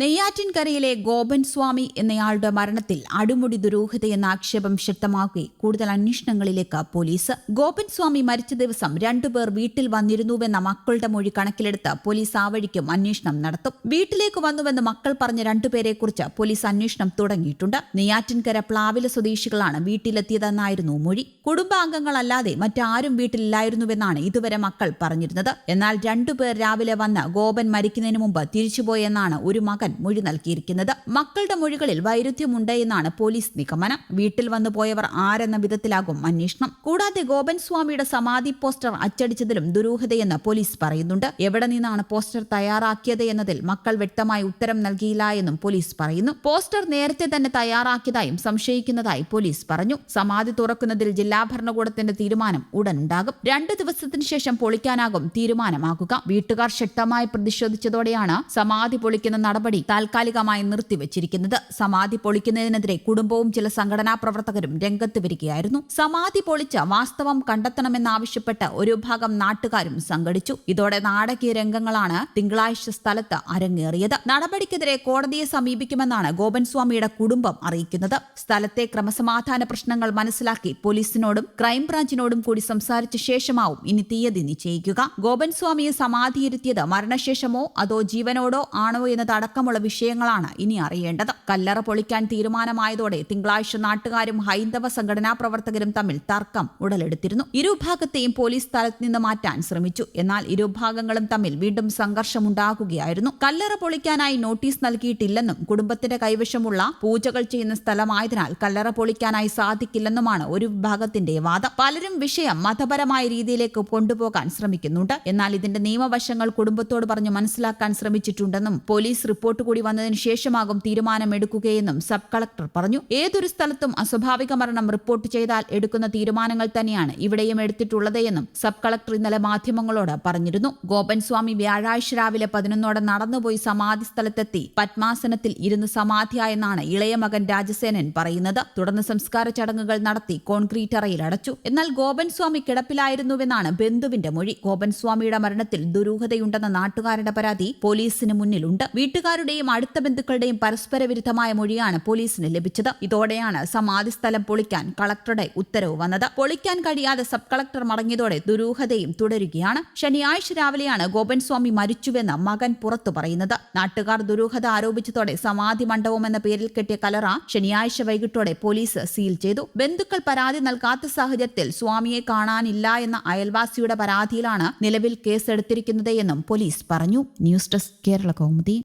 നെയ്യാറ്റിൻകരയിലെ ഗോപൻ സ്വാമി എന്നയാളുടെ മരണത്തിൽ അടുമുടി ദുരൂഹതയെന്ന ആക്ഷേപം ശക്തമാക്കി കൂടുതൽ അന്വേഷണങ്ങളിലേക്ക് പോലീസ്. ഗോപൻ സ്വാമി മരിച്ച ദിവസം രണ്ടുപേർ വീട്ടിൽ വന്നിരുന്നുവെന്ന മക്കളുടെ മൊഴി കണക്കിലെടുത്ത് പോലീസ് ആ വഴിക്കും അന്വേഷണം നടത്തും. വീട്ടിലേക്ക് വന്നുവെന്ന് മക്കൾ പറഞ്ഞ രണ്ടുപേരെക്കുറിച്ച് പോലീസ് അന്വേഷണം തുടങ്ങിയിട്ടുണ്ട്. നെയ്യാറ്റിൻകര പ്ലാവില സ്വദേശികളാണ് വീട്ടിലെത്തിയതെന്നായിരുന്നു മൊഴി. കുടുംബാംഗങ്ങളല്ലാതെ മറ്റാരും വീട്ടിലില്ലായിരുന്നുവെന്നാണ് ഇതുവരെ മക്കൾ പറഞ്ഞിരുന്നത്. എന്നാൽ രണ്ടുപേർ രാവിലെ വന്ന് ഗോപൻ മരിക്കുന്നതിന് മുമ്പ് തിരിച്ചുപോയെന്നാണ് ഒരു മകൻ മൊഴി നൽകിയിരിക്കുന്നത്. മക്കളുടെ മൊഴികളിൽ വൈരുദ്ധ്യമുണ്ട് എന്നാണ് പോലീസ് നിഗമനം. വീട്ടിൽ വന്നു പോയവർ ആരെന്ന വിധത്തിലാകും അന്വേഷണം. കൂടാതെ ഗോപൻ സ്വാമിയുടെ സമാധി പോസ്റ്റർ അച്ചടിച്ചതിലും ദുരൂഹതയെന്ന് പോലീസ് പറയുന്നുണ്ട്. എവിടെ നിന്നാണ് പോസ്റ്റർ തയ്യാറാക്കിയത് എന്നതിൽ മക്കൾ വ്യക്തമായി ഉത്തരം നൽകിയില്ല എന്നും പോലീസ് പറയുന്നു. പോസ്റ്റർ നേരത്തെ തന്നെ തയ്യാറാക്കിയതായും സംശയിക്കുന്നതായി പോലീസ് പറഞ്ഞു. സമാധി തുറക്കുന്നതിൽ ജില്ലാ ഭരണകൂടത്തിന്റെ തീരുമാനം ഉടൻ ഉണ്ടാകും രണ്ട് ദിവസത്തിന് ശേഷം പൊളിക്കാനാകും തീരുമാനമാകുക. വീട്ടുകാർ ശക്തമായി പ്രതിഷേധിച്ചതോടെയാണ് സമാധി പൊളിക്കുന്ന നടപടി താൽക്കാലികമായി നിർത്തിവച്ചിരിക്കുന്നത്. സമാധി പൊളിക്കുന്നതിനെതിരെ കുടുംബവും ചില സംഘടനാ പ്രവർത്തകരും രംഗത്ത് വരികയായിരുന്നു. സമാധി പൊളിച്ച വാസ്തവം കണ്ടെത്തണമെന്നാവശ്യപ്പെട്ട് ഒരു ഭാഗം നാട്ടുകാരും സംഘടിച്ചു. ഇതോടെ നാടകീയ രംഗങ്ങളാണ് തിങ്കളാഴ്ച സ്ഥലത്ത് അരങ്ങേറിയത്. നടപടിക്കെതിരെ കോടതിയെ സമീപിക്കുമെന്നാണ് ഗോപൻ സ്വാമിയുടെ കുടുംബം അറിയിക്കുന്നത്. സ്ഥലത്തെ ക്രമസമാധാന പ്രശ്നങ്ങൾ മനസ്സിലാക്കി പോലീസിനോടും ക്രൈംബ്രാഞ്ചിനോടും കൂടി സംസാരിച്ച ശേഷമാവും ഇനി തീയതി നിശ്ചയിക്കുക. ഗോപൻ സ്വാമിയെ സമാധിയിരുത്തിയത് മരണശേഷമോ അതോ ജീവനോടോ ആണോ എന്നതടക്കമുള്ള വിഷയങ്ങളാണ് ഇനി അറിയേണ്ടത്. കല്ലറ പൊളിക്കാൻ തീരുമാനമായതോടെ തിങ്കളാഴ്ച നാട്ടുകാരും ഹൈന്ദവ സംഘടനാ പ്രവർത്തകരും തമ്മിൽ തർക്കം ഉടലെടുത്തിരുന്നു. ഇരുഭാഗത്തെയും പോലീസ് സ്ഥലത്ത് നിന്ന് മാറ്റാൻ ശ്രമിച്ചു. എന്നാൽ ഇരുഭാഗങ്ങളും തമ്മിൽ വീണ്ടും സംഘർഷമുണ്ടാകുകയായിരുന്നു. കല്ലറ പൊളിക്കാനായി നോട്ടീസ് നൽകിയിട്ടില്ലെന്നും കുടുംബത്തിന്റെ കൈവശമുള്ള പൂജകൾ ചെയ്യുന്ന സ്ഥലമായതിനാൽ കല്ലറ പൊളിക്കാനായി സാധിക്കില്ലെന്നുമാണ് ഒരു വിഭാഗത്തിന്റെ വാദം. പലരും വിഷയം മതപരമായ രീതിയിലേക്ക് കൊണ്ടുപോകാൻ ശ്രമിക്കുന്നുണ്ട്. എന്നാൽ ഇതിന്റെ നിയമവശങ്ങൾ കുടുംബത്തോട് പറഞ്ഞു മനസ്സിലാക്കാൻ ശ്രമിച്ചിട്ടുണ്ടെന്നും പോലീസ് റിപ്പോർട്ട് കൂടി വന്നതിന് ശേഷമാകും തീരുമാനമെടുക്കുകയെന്നും സബ് കളക്ടർ പറഞ്ഞു. ഏതൊരു സ്ഥലത്തും അസ്വാഭാവിക മരണം റിപ്പോർട്ട് ചെയ്താൽ എടുക്കുന്ന തീരുമാനങ്ങൾ തന്നെയാണ് ഇവിടെയും എടുത്തിട്ടുള്ളത് എന്നും സബ് കളക്ടർ ഇന്നലെ മാധ്യമങ്ങളോട് പറഞ്ഞിരുന്നു. ഗോപൻ സ്വാമി വ്യാഴാഴ്ച രാവിലെ പതിനൊന്നോടെ നടന്നുപോയി സമാധി സ്ഥലത്തെത്തി. പത്മാസനത്തിൽ ഇരുന്ന് സമാധിയായെന്നാണ് ഇളയ മകൻ രാജസേനൻ പറയുന്നത്. തുടർന്ന് സംസ്കാര ചടങ്ങുകൾ നടത്തി കോൺക്രീറ്റ് അറയിൽ അടച്ചു. എന്നാൽ ഗോപൻ സ്വാമി കിടപ്പിലായിരുന്നുവെന്നാണ് ബന്ധുവിന്റെ മൊഴി. ഗോപൻ സ്വാമിയുടെ മരണത്തിൽ ദുരൂഹതയുണ്ടെന്ന നാട്ടുകാരുടെ പരാതി പോലീസിന് മുന്നിലുണ്ട്. വീട്ടുകാരുടെയും അടുത്ത ബന്ധുക്കളുടെയും പരസ്പര വിരുദ്ധമായ മൊഴിയാണ് പോലീസിന് ലഭിച്ചത്. ഇതോടെയാണ് സമാധി സ്ഥലം പൊളിക്കാൻ കളക്ടറുടെ ഉത്തരവ് വന്നത്. പൊളിക്കാൻ കഴിയാതെ സബ് കളക്ടർ മടങ്ങിയതോടെ ദുരൂഹതയും തുടരുകയാണ്. ശനിയാഴ്ച രാവിലെയാണ് ഗോപൻ സ്വാമി മരിച്ചുവെന്ന് മകൻ പുറത്തു പറയുന്നത്. നാട്ടുകാർ ദുരൂഹത ആരോപിച്ചതോടെ സമാധി മണ്ഡപം എന്ന പേരിൽ കെട്ടിയ കലറ ശനിയാഴ്ച വൈകിട്ടോടെ പോലീസ് സീൽ ചെയ്തു. ബന്ധുക്കൾ പരാതി നൽകാത്ത സാഹചര്യത്തിൽ സ്വാമിയെ കാണാനില്ല എന്ന അയൽവാസിയുടെ പരാതിയിലാണ് നിലവിൽ കേസെടുത്തിരിക്കുന്നത് എന്നും പോലീസ് പറഞ്ഞു. News desk Kerala Kaumudi.